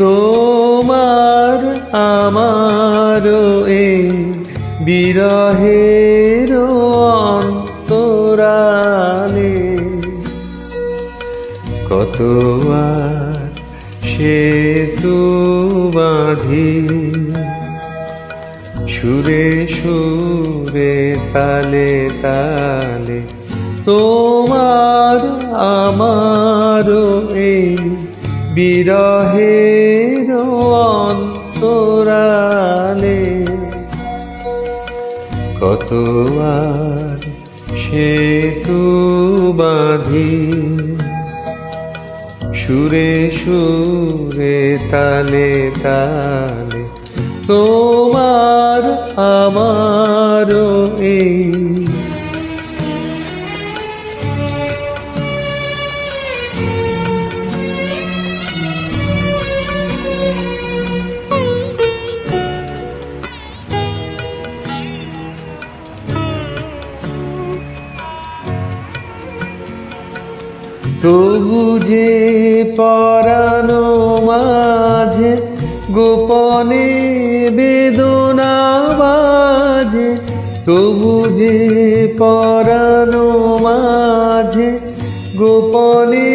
তোমার, আমার এই বিরহের অন্তরালে। কত আর সেতু বাঁধি সুরে সুরে তালে তালে, তোমার আমার এই বিরহের অন্তরালে। কত আর সেতু বাঁধি সুরে সুরে তালে তালে তোমার আমার তবু যে পরানো মাঝে গোপনে বেদনা বাজে, তবু যে পরানো মাঝে গোপনে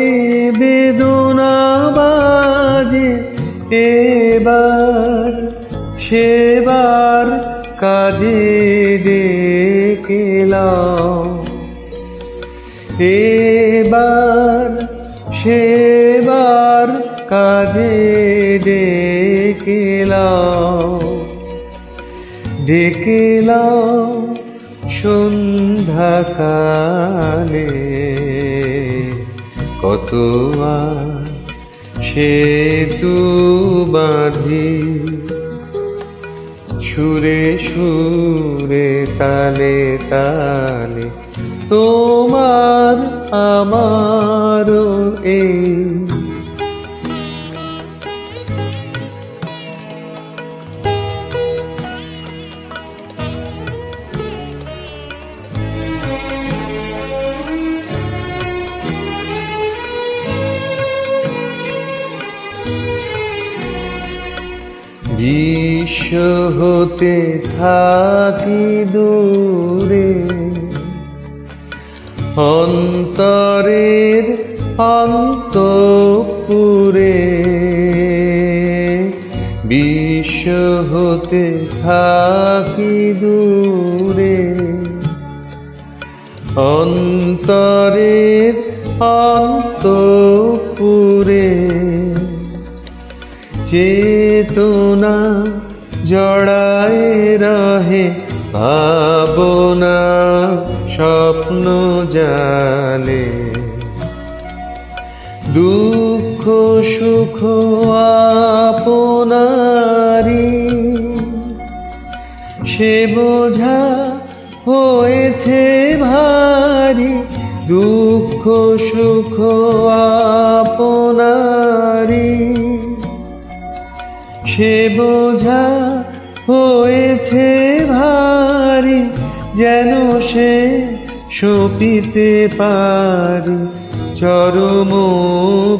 বেদনা বাজে, এবার সেবার কাজে ডেকেলাম এবার সেবার কাজে ডেকেলাম ডেকেলাম সন্ধ্যাকালে। কত আর সেতু বাঁধি সুরে সুরে তালে তালে তোমার আমার এই বিশ্ব হতে থাকি দূরে অন্তরের অন্তপুরে। বিশ্ব হতে থাকি দূরে অন্তরের অন্ত পুরে অন্তপুরে চেতনা জড়ায় রহে ভাবনা স্বপ্ন জালে দুঃখ সুখ আপনারি সে বোঝা হয়েছে ভারী। দুঃখ, সুখ আপনারি সে বোঝা হয়েছে ভারী, যেন সে সপিতে পারি চরম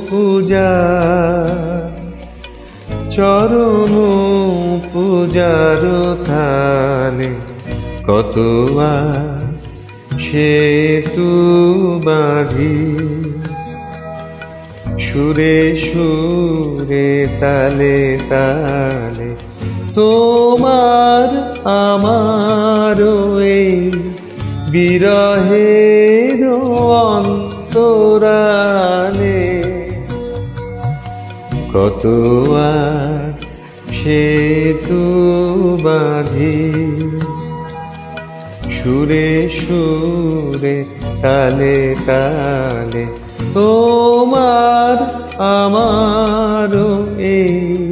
পূজা। চরম পূজার থালে কত আর সেতু বাঁধি। সুরে সুরে তালে তালে তোমার আমার এই বিরহের অন্তরালে কত আর সেতু বাঁধি। সুরে সুরে তালে তালে তোমার আমার এই